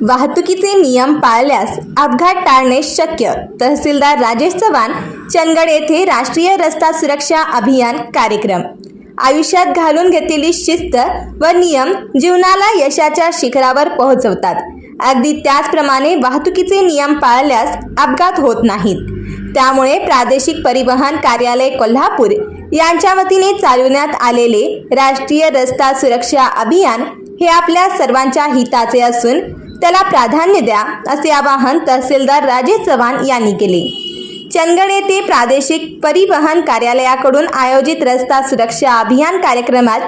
वाहतुकीचे नियम पाळल्यास अपघात टाळणे शक्य. तहसीलदार राजेश चव्हाण चंदगड येथे राष्ट्रीय रस्ता सुरक्षा अभियान कार्यक्रम. आयुष्यात घालून घेतलेली शिस्त व नियम जीवनाला यशाच्या शिखरावर पोहोचवतात. अगदी त्याचप्रमाणे वाहतुकीचे नियम पाळल्यास अपघात होत नाहीत. त्यामुळे प्रादेशिक परिवहन कार्यालय कोल्हापूर यांच्या वतीने चालवण्यात आलेले राष्ट्रीय रस्ता सुरक्षा अभियान हे आपल्या सर्वांच्या हिताचे असून त्याला प्राधान्य द्या असे आवाहन तहसीलदार राजेश चव्हाण यांनी केले. चंदगड येथे प्रादेशिक परिवहन कार्यालयाकडून आयोजित रस्ता सुरक्षा अभियान कार्यक्रमात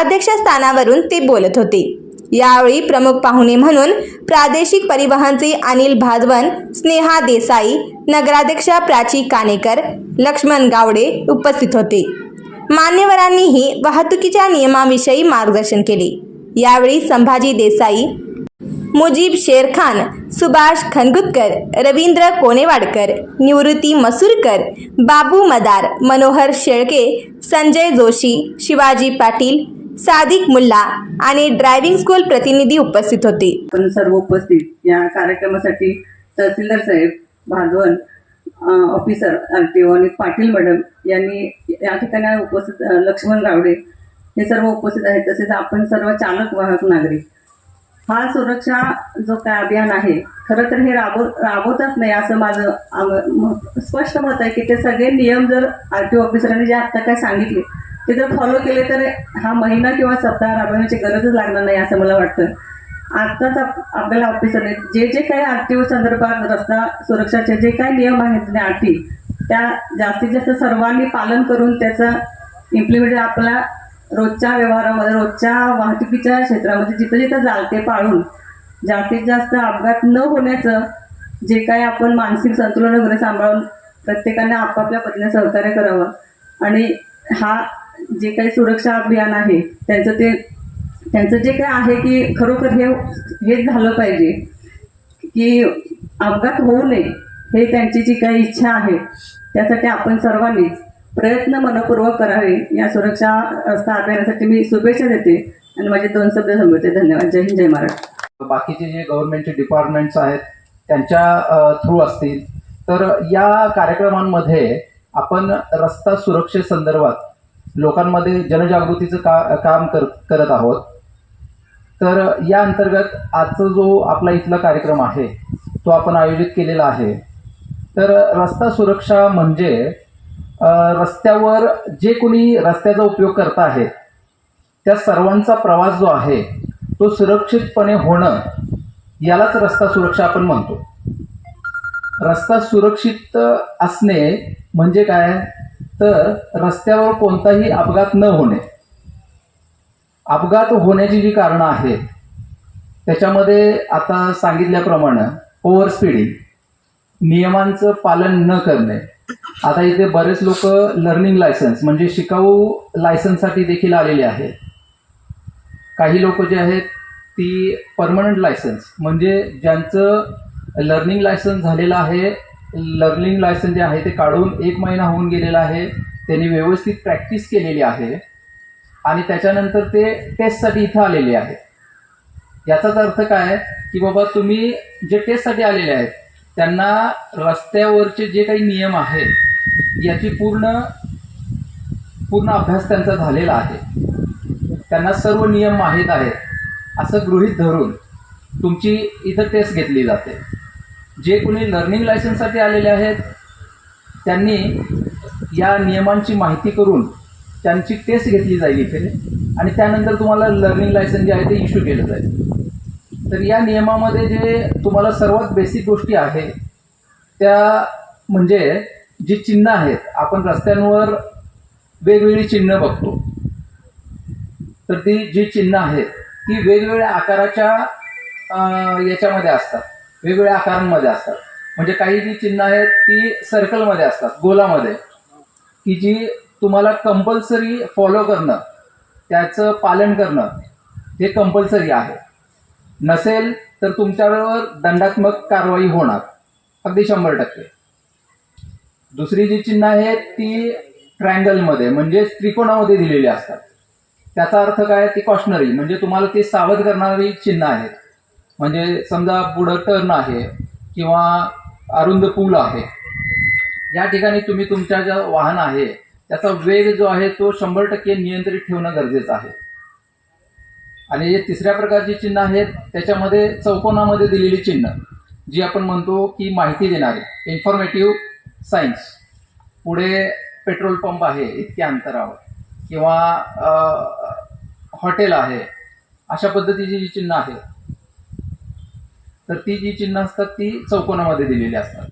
अध्यक्षस्थानावरून ते बोलत होते. यावेळी प्रमुख पाहुणे म्हणून प्रादेशिक परिवहनचे अनिल भादवन स्नेहा देसाई नगराध्यक्षा प्राची कानेकर लक्ष्मण गावडे उपस्थित होते. मान्यवरांनीही वाहतुकीच्या नियमाविषयी मार्गदर्शन केले. यावेळी संभाजी देसाई मुजीब शेरखान सुभाष खनगुतकर रवींद्र कोनेवाडकर निवृत्ती मसूरकर बाबू मदार मनोहर शेळके संजय जोशी शिवाजी पाटील सादिक मुल्ला आणि ड्रायव्हिंग स्कूल प्रतिनिधी उपस्थित होते पण सर्व उपस्थित या कार्यक्रमासाठी तहसीलदार साहेब भागवन ऑफिसर आर टी आणि पाटील मॅडम यांनी या ठिकाणी उपस्थित लक्ष्मण गावडे हे सर्व उपस्थित आहेत तसेच आपण सर्व चालक वाहक नागरिक हा सुरक्षा जो काय अभियान आहे खरं तर हे राबव राबवतच नाही असं माझं स्पष्ट मत आहे की ते सगळे नियम जर आर टी ओ ऑफिसरांनी जे आत्ता काय सांगितले ते जर फॉलो केले तर हा महिना किंवा सप्ताह राबवण्याची गरजच लागणार नाही असं मला वाटतं. आत्ताच आपल्याला ऑफिसरने जे जे काही आर टी ओ संदर्भात रस्ता सुरक्षाचे जे काही नियम आहेत आर अटी त्या जास्तीत जास्त सर्वांनी पालन करून त्याचं इम्प्लिमेंट आपला रोजच्या व्यवहारामध्ये रोजच्या वाहतुकीच्या क्षेत्रामध्ये जिथं जिथं जाळते पाळून जास्तीत जास्त अपघात न होण्याचं जे काही आपण मानसिक संतुलन वगैरे सांभाळून प्रत्येकाने आपापल्या पद्धतीने सहकार्य करावं. आणि हा जे काही सुरक्षा अभियान आहे त्यांचं ते त्यांचं जे काय आहे की खरोखर हे हेच झालं पाहिजे की अपघात होऊ नये हे त्यांची जी काही इच्छा आहे त्यासाठी आपण सर्वांनीच प्रयत्न मनपूर्वक करावे. या सुरक्षा रस्ता मी शुभेच्छा देते आणि माझे दोन शब्द संपवते धन्यवाद. जय हिंद जय महाराज बाकीचे जे गव्हर्नमेंटचे डिपार्टमेंट्स आहेत त्यांच्या थ्रू असतील तर या कार्यक्रमांमध्ये आपण रस्ता सुरक्षेसंदर्भात लोकांमध्ये जनजागृतीचं का काम कर करत आहोत. तर या अंतर्गत आजचा जो आपला इथला कार्यक्रम आहे तो आपण आयोजित केलेला आहे. तर रस्ता सुरक्षा म्हणजे रस्त्यावर जे कोणी रस्त्याचा उपयोग करत आहेत त्या सर्वांचा प्रवास जो आहे तो सुरक्षितपणे होणं यालाच रस्ता सुरक्षा आपण म्हणतो. रस्ता सुरक्षित असणे म्हणजे काय? तर रस्त्यावर कोणताही अपघात न होणे. अपघात होण्याची जी कारणं आहेत त्याच्यामध्ये आता सांगितल्याप्रमाणे ओव्हर स्पीडिंग नियमांचं पालन न करणे आता इथे बरेच लोक लर्निंग लायसन्स म्हणजे शिकाऊ लायसन्ससाठी देखील आलेले आहेत. काही लोक जे आहेत ती परमनंट लायसन्स म्हणजे ज्यांचं लर्निंग लायसन्स झालेलं आहे लर्निंग लायसन्स जे आहे ते काढून एक महिना होऊन गेलेला आहे त्यांनी व्यवस्थित प्रॅक्टिस केलेली आहे आणि त्याच्यानंतर ते टेस्टसाठी इथं आलेले आहेत. याचाच अर्थ काय की बाबा तुम्ही जे टेस्टसाठी आलेले आहेत त्यांना रस्त्यावरचे जे काही नियम आहेत याची पूर्ण पूर्ण अभ्यास त्यांचा झालेला आहे. त्यांना सर्व नियम माहीत आहेत असं गृहीत धरून तुमची इथं टेस्ट घेतली जाते. जे कोणी लर्निंग लायसन्ससाठी आलेले आहेत त्यांनी या नियमांची माहिती करून त्यांची टेस्ट घेतली जाईल इथे. आणि त्यानंतर तुम्हाला लर्निंग लायसन जे आहे ते इश्यू केलं जाईल. तर या नियमामध्ये जे तुम्हाला सर्वात बेसिक गोष्टी आहे त्या म्हणजे जी चिन्ह आहेत आपण रस्त्यांवर वेगवेगळी चिन्ह बघतो. तर ती जी चिन्ह आहेत ती वेगवेगळ्या आकाराच्या याच्यामध्ये असतात. वेगवेगळ्या आकारांमध्ये असतात. म्हणजे काही जी चिन्ह आहेत ती सर्कलमध्ये असतात गोलामध्ये. की जी तुम्हाला कंपल्सरी फॉलो करणं त्याचं पालन करणं हे कंपल्सरी आहे. नसेल तर तुमच्यावर दंडात्मक कारवाई होणार. अगदी शंभर टक्के. दुसरी जी चिन्ह आहेत ती ट्रँगलमध्ये म्हणजे त्रिकोणामध्ये दिलेली असतात. त्याचा अर्थ काय ती कॉशनरी म्हणजे तुम्हाला ती सावध करणारी चिन्ह आहेत. म्हणजे समजा पुढं टर्न आहे किंवा अरुंद पूल आहे. या ठिकाणी तुम्ही तुमच्या ज्या वाहन आहे त्याचा वेग जो आहे तो शंभर टक्के नियंत्रित ठेवणं गरजेचं आहे. आणि जे तिसऱ्या प्रकारची चिन्ह आहेत त्याच्यामध्ये चौकोनामध्ये दिलेली चिन्ह जी आपण म्हणतो की माहिती देणारी इन्फॉर्मेटिव्ह सायन्स पुढे पेट्रोल पंप आहे इतक्या अंतरावर. किंवा हॉटेल आहे अशा पद्धतीची जी चिन्ह आहेत तर ती जी चिन्ह असतात ती चौकोनामध्ये दिलेली असतात.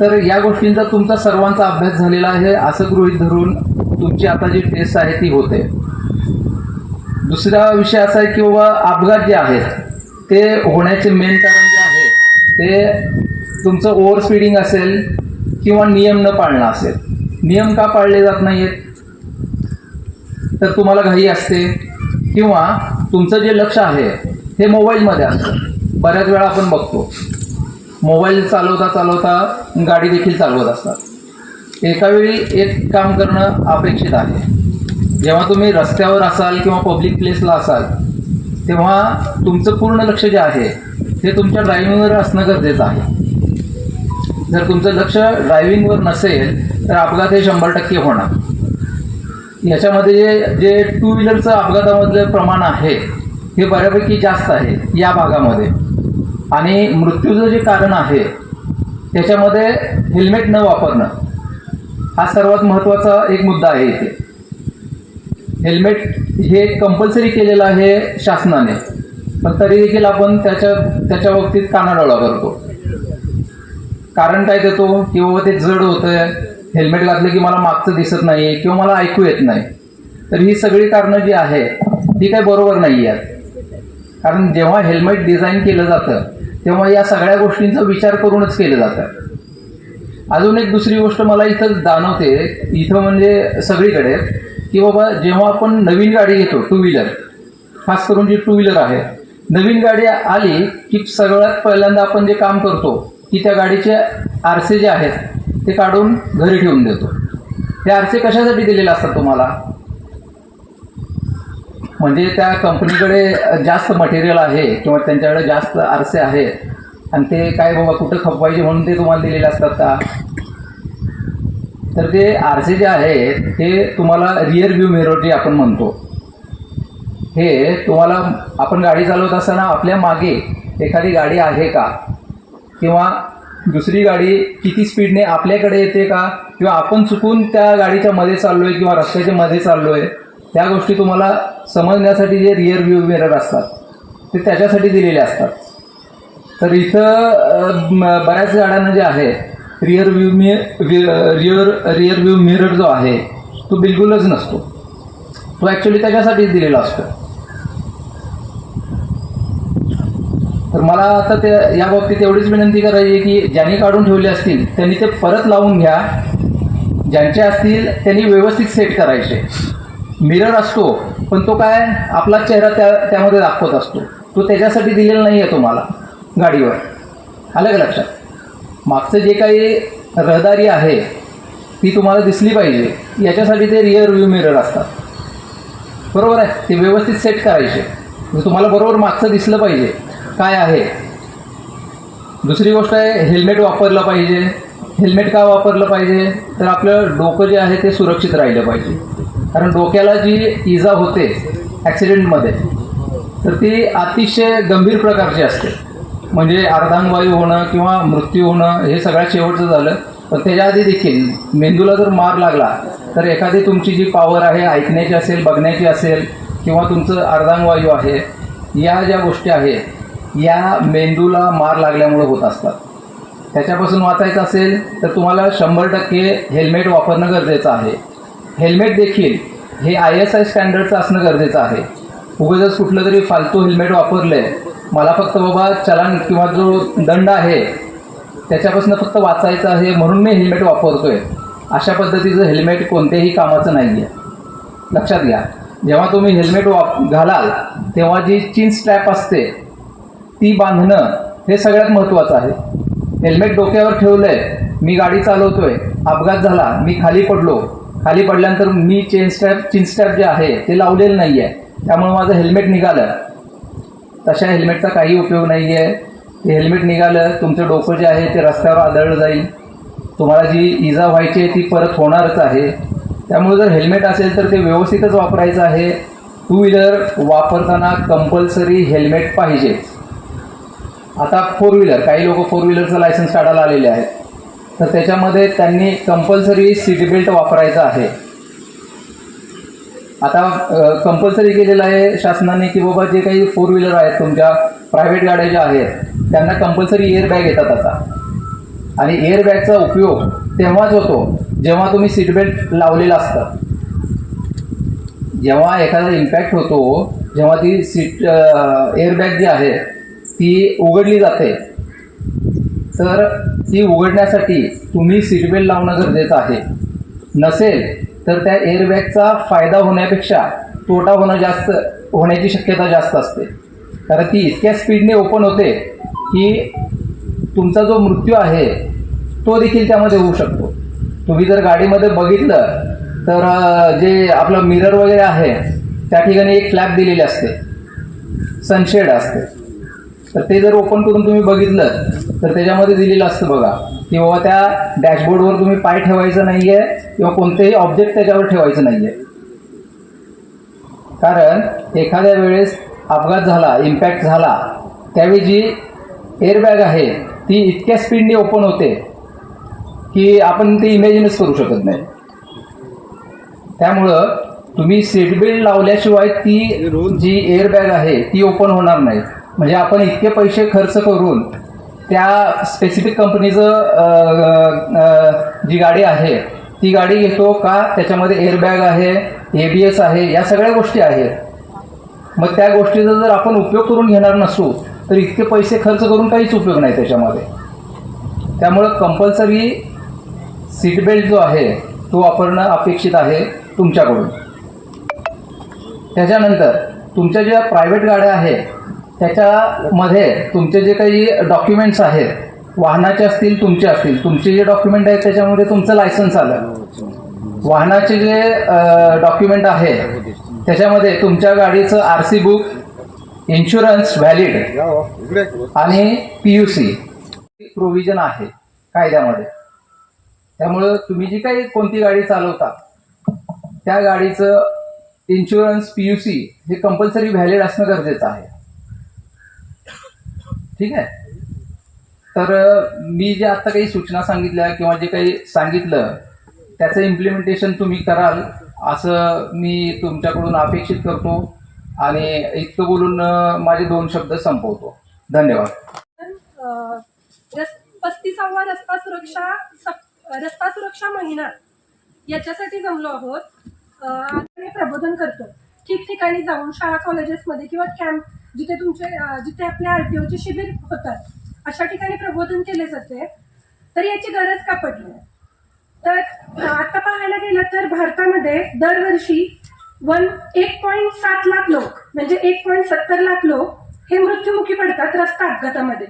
तर या गोष्टींचा तुमचा सर्वांचा अभ्यास झालेला आहे असं गृहीत धरून तुमची आता जी टेस्ट आहे ती होते. दुसरा विषय असा आहे की बाबा अपघात जे आहेत ते होण्याचे मेन कारण जे आहे ते तुमचं ओव्हर स्पीडिंग असेल किंवा नियम न पाळणं असेल. नियम का पाळले जात नाही आहेत तर तुम्हाला घाई असते किंवा तुमचं जे लक्ष आहे हे मोबाईलमध्ये असतं. बऱ्याच वेळा आपण बघतो मोबाईल चालवता चालवता गाडी देखील चालवत असतात. एकावेळी एक काम करणं अपेक्षित आहे. जेव्हा तुम्ही रस्त्यावर असाल किंवा पब्लिक प्लेसला असाल तेव्हा तुमचं पूर्ण लक्ष जे आहे ते तुमच्या ड्रायव्हिंगवर असणं गरजेचं आहे. जर तुमचं लक्ष ड्रायव्हिंगवर नसेल तर अपघात हे शंभर टक्के होणार. याच्यामध्ये जे जे टू व्हीलरचं अपघातामधलं प्रमाण आहे हे बऱ्यापैकी जास्त आहे या भागामध्ये. आणि मृत्यूचं जे कारण आहे त्याच्यामध्ये हेल्मेट न वापरणं हा सर्वात महत्त्वाचा एक मुद्दा आहे इथे. हेल्मेट हे कंपल्सरी केलेलं आहे शासनाने. पण तरी देखील आपण त्याच्या त्याच्या बाबतीत कानाडोळा करतो कारण काय देतो? की बाबा ते जड होतंय. हेल्मेट घातलं की मला मागचं दिसत नाही किंवा मला ऐकू येत नाही. तर ही सगळी कारणं जी आहे ती काही बरोबर नाही आहेत कारण जेव्हा हेल्मेट डिझाईन केलं जातं तेव्हा या सगळ्या गोष्टींचा विचार करूनच केलं जातं. अजून एक दुसरी गोष्ट मला इथं जाणवते. इथं म्हणजे सगळीकडे की बाबा जेव्हा आपण नवीन गाडी घेतो टू व्हीलर खास करून जी टू व्हीलर आहे नवीन गाडी आली की सगळ्यात पहिल्यांदा आपण जे काम करतो की त्या गाडीचे आरसे जे आहेत ते काढून घरी ठेवून देतो. ते आरसे कशासाठी दिलेले असतात तुम्हाला? म्हणजे त्या कंपनीकडे जास्त मटेरियल आहे किंवा त्यांच्याकडे जास्त आरसे आहेत आणि ते काय बाबा कुठं खपवायचे म्हणून ते तुम्हाला दिलेले असतात का? तर ते आरसे जे आहेत हे तुम्हाला रिअर व्ह्यू मिरर जे आपण म्हणतो हे तुम्हाला आपण गाडी चालवत असताना आपल्या मागे एखादी गाडी आहे का? किंवा दुसरी गाडी किती स्पीडने आपल्याकडे येते का? किंवा आपण चुकून त्या गाडीच्या मध्ये चाललोय किंवा रस्त्याच्या मध्ये चाललोय त्या गोष्टी तुम्हाला समजण्यासाठी जे रिअर व्ह्यू मिरर असतात ते त्याच्यासाठी दिलेले असतात. तर इथं बऱ्याच गाड्यांना जे आहे रिअर व्ह्यू मी रिअर रिअर व्ह्यू मिरर जो आहे तो बिलकुलच नसतो. तो ॲक्च्युली त्याच्यासाठीच दिलेला असतो. तर मला आता ते या बाबतीत एवढीच विनंती करायची आहे की ज्यांनी काढून ठेवले असतील त्यांनी ते परत लावून घ्या. ज्यांचे असतील त्यांनी व्यवस्थित सेट करायचे. मिरर असतो पण तो काय आपला चेहरा त्या त्यामध्ये दाखवत असतो. तो त्याच्यासाठी दिलेला नाही आहे तुम्हाला गाडीवर. आलं का लक्षात? मागचं जे काही रहदारी आहे ती तुम्हाला दिसली पाहिजे. याच्यासाठी ते रिअर व्ह्यू मिरर असतात. बरोबर आहे? ते व्यवस्थित सेट करायचे. म्हणजे तुम्हाला बरोबर मागचं दिसलं पाहिजे. काय आहे? दुसरी गोष्ट आहे हेल्मेट वापरलं पाहिजे. हेल्मेट का वापरलं पाहिजे? तर आपलं डोकं जे आहे ते सुरक्षित राहिलं पाहिजे. कारण डोक्याला जी इजा होते ॲक्सिडेंटमध्ये तर ती अतिशय गंभीर प्रकारची असते. म्हणजे अर्धांगवायू होणं किंवा मृत्यू होणं हे सगळ्यात शेवटचं झालं. पण त्याच्या आधी देखील मेंदूला जर मार लागला तर एखादी तुमची जी पॉवर आहे ऐकण्याची असेल बघण्याची असेल किंवा तुमचं अर्धांगवायू आहे या ज्या गोष्टी आहेत या मेंदूला मार लागल्यामुळे होत असतात. त्याच्यापासून वाचायचं असेल तर तुम्हाला शंभर टक्के हेल्मेट वापरणं गरजेचं आहे. हेल्मेट देखील हे आय एस आय स्टँडर्डचं असणं गरजेचं आहे. उगाच कुठलं तरी फालतू हेल्मेट वापरलं आहे मला फक्त बाबा चलान किंवा जो दंड आहे त्याच्यापासून फक्त वाचायचं आहे म्हणून मी हेल्मेट वापरतो आहे अशा पद्धतीचं हेल्मेट कोणत्याही कामाचं नाही आहे लक्षात घ्या. जेव्हा तुम्ही हेल्मेट वाप घालाल तेव्हा जी चिन स्ट्रॅप असते ती बांधणं हे सगळ्यात महत्त्वाचं आहे. हेल्मेट डोक्यावर ठेवलं आहे मी गाडी चालवतो आहे अपघात झाला मी खाली पडलो खाली पडल्यानंतर मी चेन स्ट्रॅप चिन स्ट्रॅप जे आहे ते लावलेलं नाही आहे त्यामुळे माझं हेल्मेट निघालं. तशा हेल्मेटचा काही उपयोग नाही आहे ते हेल्मेट निघालं तुमचं डोकं जे आहे ते रस्त्यावर आदळलं जाईल. तुम्हाला जी इजा व्हायची आहे ती परत होणारच आहे. त्यामुळे जर हेल्मेट असेल तर ते व्यवस्थितच वापरायचं आहे. टू व्हीलर वापरताना कंपल्सरी हेल्मेट पाहिजेच आता फोर व्हीलर काही लोक फोर व्हीलरचं लायसन्स काढायला आलेले आहेत. तर त्याच्यामध्ये त्यांनी कंपल्सरी सीट बेल्ट वापरायचा आहे. आता कंपल्सरी केलेलं आहे शासनाने की बाबा जे काही फोर व्हीलर आहेत तुमच्या प्रायव्हेट गाड्या ज्या आहेत त्यांना कंपल्सरी एअर बॅग येतात आता. आणि एअर बॅगचा उपयोग तेव्हाच होतो जेव्हा तुम्ही सीट बेल्ट लावलेलं असतं. जेव्हा एखादा इम्पॅक्ट होतो जेव्हा ती सीट एअरबॅग जी आहे ती उघडली जाते. तर ती उघडण्यासाठी तुम्ही सीट बेल्ट लावणं गरजेचं आहे. नसेल तर त्या एअरबॅगचा फायदा होण्यापेक्षा तोटा होणं जास्त होण्याची शक्यता जास्त असते. कारण ती इतक्या स्पीडने ओपन होते की तुमचा जो मृत्यू आहे तो देखील त्यामध्ये होऊ शकतो. तुम्ही जर गाडीमध्ये बघितलं तर जे आपलं मिरर वगैरे आहे त्या ठिकाणी एक फ्लॅप दिलेली असते. सनशेड असते. तर ते जर ओपन करून तुम्ही बघितलं तर त्याच्यामध्ये दिलेलं असतं बघा की बाबा त्या डॅशबोर्डवर तुम्ही पाय ठेवायचं नाही आहे किंवा कोणतेही ऑब्जेक्ट त्याच्यावर ठेवायचं नाही आहे कारण एखाद्या वेळेस अपघात झाला इम्पॅक्ट झाला त्यावेळी जी एअरबॅग आहे ती इतक्या स्पीडने ओपन होते की आपण ते इमॅजिनच करू शकत नाही. त्यामुळं तुम्ही सीटबेल्ट लावल्याशिवाय ती जी एअरबॅग आहे ती ओपन होणार नाही. म्हणजे आपण इतके पैसे खर्च करून त्या स्पेसिफिक कंपनीचं जी गाडी आहे ती गाडी घेतो का? त्याच्यामध्ये एअरबॅग आहे ए बी एस आहे या सगळ्या गोष्टी आहेत. मग त्या गोष्टीचा जर आपण उपयोग करून घेणार नसू तर इतके पैसे खर्च करून काहीच उपयोग नाही त्याच्यामध्ये. त्यामुळं कंपल्सरी सीट बेल्ट जो आहे तो वापरणं अपेक्षित आहे तुमच्याकडून. त्याच्यानंतर तुमच्या ज्या प्रायव्हेट गाड्या आहेत त्याच्यामध्ये तुमचे जे काही डॉक्युमेंट्स आहेत वाहनाचे असतील तुमचे असतील. तुमचे जे डॉक्युमेंट आहेत त्याच्यामध्ये तुमचं लायसन्स आलं. वाहनाचे जे डॉक्युमेंट आहे त्याच्यामध्ये तुमच्या गाडीचं R C book insurance valid आणि पी यू सी प्रोव्हिजन आहे कायद्यामध्ये. त्यामुळं तुम्ही जी काही कोणती गाडी चालवता त्या गाडीचं इन्शुरन्स पी यू सी हे कंपल्सरी व्हॅलिड असणं गरजेचं आहे. ठीक आहे? तर मी जे आता काही सूचना सांगितल्या किंवा जे काही सांगितलं त्याचं इम्प्लिमेंटेशन तुम्ही कराल असं मी तुमच्याकडून अपेक्षित करतो आणि इतकं बोलून माझे दोन शब्द संपवतो. धन्यवाद. पस्तीसावा रस्ता सुरक्षा रस्ता सुरक्षा महिना याच्यासाठी जमलो आहोत. मी आम्ही प्रबोधन करतो. ठिकठिकाणी जाऊन शाळा कॉलेजेसमध्ये किंवा कॅम्प जिथे तुमचे जिथे आपल्या आर टी शिबिर होतात अशा ठिकाणी प्रबोधन केले जाते तर याची गरज का पडली? तर आता पाहायला गेलं तर भारतामध्ये दरवर्षी वन एक पॉईंट सात लाख लोक म्हणजे एक पॉईंट सत्तर लाख लोक हे मृत्युमुखी पडतात रस्ता अपघातामध्ये.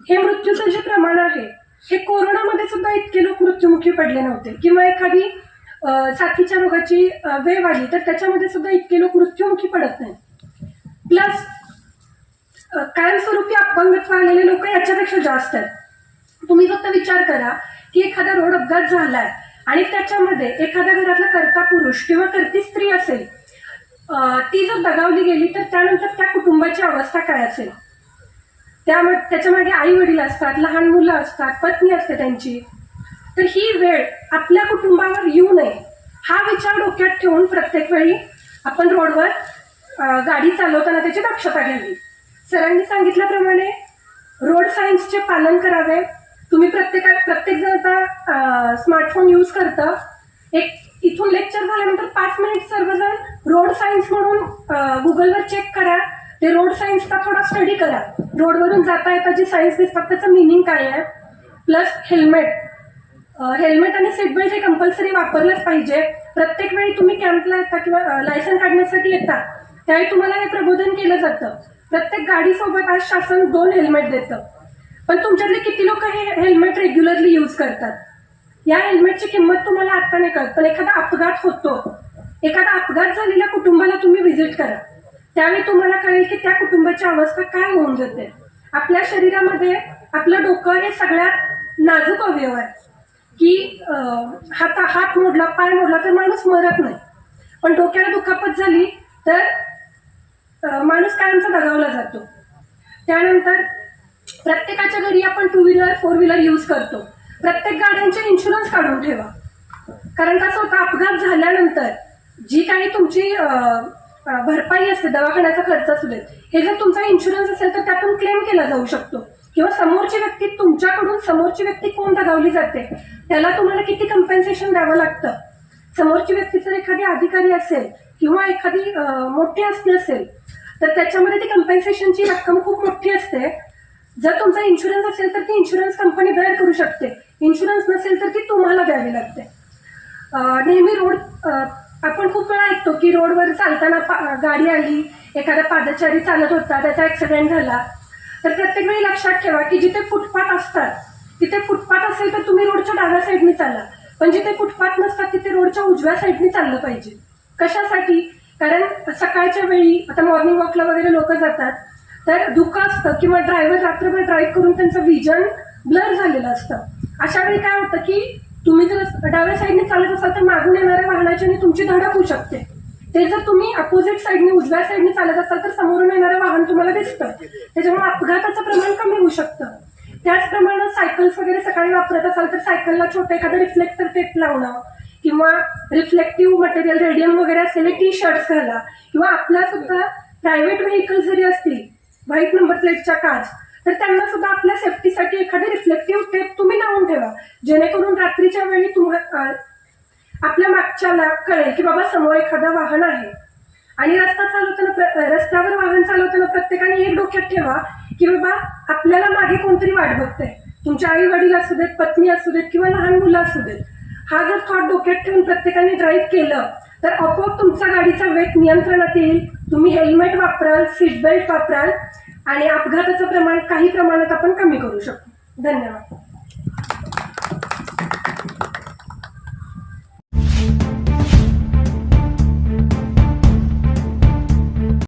हे मृत्यूचं जे प्रमाण आहे हे कोरोनामध्ये सुद्धा इतके लोक मृत्युमुखी पडले नव्हते. किंवा एखादी साथीच्या रोगाची वेळ आली तर त्याच्यामध्ये सुद्धा इतके लोक मृत्युमुखी पडत नाही प्लस कायमस्वरूपी अपंगत्व आलेले लोक याच्यापेक्षा जास्त आहेत. तुम्ही फक्त विचार करा की एखादा रोड अपघात झालाय आणि त्याच्यामध्ये एखाद्या घरातला करता पुरुष किंवा करती स्त्री असेल ती जर दगावली गेली तर त्यानंतर त्या कुटुंबाची अवस्था काय असेल? त्यामध्ये त्याच्यामागे आई वडील असतात लहान मुलं असतात पत्नी असते त्यांची. तर ही वेळ आपल्या कुटुंबावर येऊ नये. हा विचार डोक्यात ठेवून प्रत्येक वेळी आपण रोडवर गाडी चालवताना त्याची दक्षता घ्यावी. सरांनी सांगितल्याप्रमाणे रोड सायन्सचे पालन करावे. तुम्ही प्रत्येका प्रत्येकजण आता स्मार्टफोन यूज करतं. एक इथून लेक्चर झाल्यानंतर पाच मिनिट सर्वजण रोड सायन्स म्हणून गुगलवर चेक करा. ते रोड सायन्सचा थोडा स्टडी करा. रोडवरून जाता येता जे सायन्स दिसतात त्याचं मिनिंग काय आहे? प्लस हेल्मेट हेल्मेट आणि सीट बेल्ट हे कंपल्सरी वापरलंच पाहिजे. प्रत्येक वेळी तुम्ही कॅम्पला येता किंवा लायसन काढण्यासाठी येता. त्यावेळी तुम्हाला हे प्रबोधन केलं जातं. प्रत्येक गाडीसोबत आज शासन दोन हेल्मेट देतं. पण तुमच्यातले किती लोक हे हेल्मेट रेग्युलरली यूज करतात? या हेल्मेटची किंमत तुम्हाला आत्ता नाही कळत पण एखादा अपघात होतो. एखादा अपघात झालेल्या कुटुंबाला तुम्ही व्हिजिट करा. त्यावेळी तुम्हाला कळेल की त्या कुटुंबाची अवस्था काय होऊन जाते. आपल्या शरीरामध्ये आपलं डोकं हे सगळ्यात नाजूक अवयव आहे. की हाता हात हात मोडला पाय मोडला तर माणूस मरत नाही. पण डोक्याला दुखापत झाली तर माणूस कायमचा दगावला जातो. त्यानंतर प्रत्येकाच्या घरी आपण two wheeler four wheeler use करतो. प्रत्येक गाड्यांचे इन्शुरन्स काढून ठेवा. कारण कसं होतं अपघात झाल्यानंतर जी काही तुमची भरपाई असते दवाखान्याचा खर्च असू देत हे जर तुमचा इन्शुरन्स असेल तर त्यातून क्लेम केला जाऊ शकतो. किंवा समोरची व्यक्ती तुमच्याकडून समोरची व्यक्ती कोण दगावली जाते त्याला तुम्हाला किती कम्पेन्सेशन द्यावं लागतं? समोरची व्यक्ती जर एखादी अधिकारी असेल किंवा एखादी मोठी असती असेल तर त्याच्यामध्ये ती कम्पेन्सेशनची रक्कम खूप मोठी असते. जर तुमचा इन्शुरन्स असेल तर ती इन्शुरन्स कंपनी बेअर करू शकते. इन्शुरन्स नसेल तर ती तुम्हाला द्यावी लागते. नेहमी रोड आपण खूप वेळा ऐकतो की रोडवर चालताना पा- गाडी आली एखादा पादचारी चालत होता त्याचा ॲक्सिडेंट झाला. तर प्रत्येक वेळी लक्षात ठेवा की जिथे फुटपाथ असतात तिथे फुटपाथ असेल तर तुम्ही रोडच्या डाव्या साईडने चाला. पण जिथे फुटपाथ नसतात तिथे रोडच्या उजव्या साईडने चाललं पाहिजे. कशासाठी? कारण सकाळच्या वेळी आता मॉर्निंग वॉकला वगैरे लोक जातात तर धुकं असतं किंवा ड्रायव्हर रात्रभर ड्राईव्ह करून त्यांचं विजन ब्लर झालेलं असतं. अशा वेळी काय होतं की तुम्ही जर डाव्या साईडने चालत असाल तर मागून येणाऱ्या वाहनाची आणि तुमची धडक होऊ शकते. ते जर तुम्ही अपोजिट साईडने उजव्या साईडने चालत असाल तर समोरून येणारं वाहन तुम्हाला दिसतं. त्याच्यामुळे अपघाताचं प्रमाण कमी होऊ शकतं. त्याचप्रमाणे सायकल्स वगैरे सकाळी वापरत असाल तर सायकलला छोटं एखादं रिफ्लेक्टर टेप लावणं किंवा रिफ्लेक्टिव्ह मटेरियल रेडियम वगैरे असलेले टी शर्ट्स घाला. किंवा आपल्या सुद्धा प्रायव्हेट व्हेकल जरी असतील व्हाईट नंबर प्लेटच्या काच तर त्यांना सुद्धा आपल्या सेफ्टीसाठी एखादी रिफ्लेक्टिव्ह टेप तुम्ही लावून ठेवा. जेणेकरून रात्रीच्या वेळी तुम्हाला आपल्या मागच्याला कळेल की बाबा समोर एखादं वाहन आहे. आणि रस्ता चालवताना रस्त्यावर वाहन चालवताना प्रत्येकाने एक डोक्यात ठेवा की बाबा आपल्याला मागे कोणतरी वाट बघते तुमचे आई वडील असू देत पत्नी असू देत किंवा लहान मुलं असू देत. हा जर थॉट डोक्यात ठेवून प्रत्येकाने ड्राईव्ह केलं तर आपोआप तुमचा गाडीचा वेग नियंत्रणात येईल. तुम्ही हेल्मेट वापराल सीट बेल्ट वापराल आणि अपघाताचं प्रमाण काही प्रमाणात आपण कमी करू शकतो. धन्यवाद.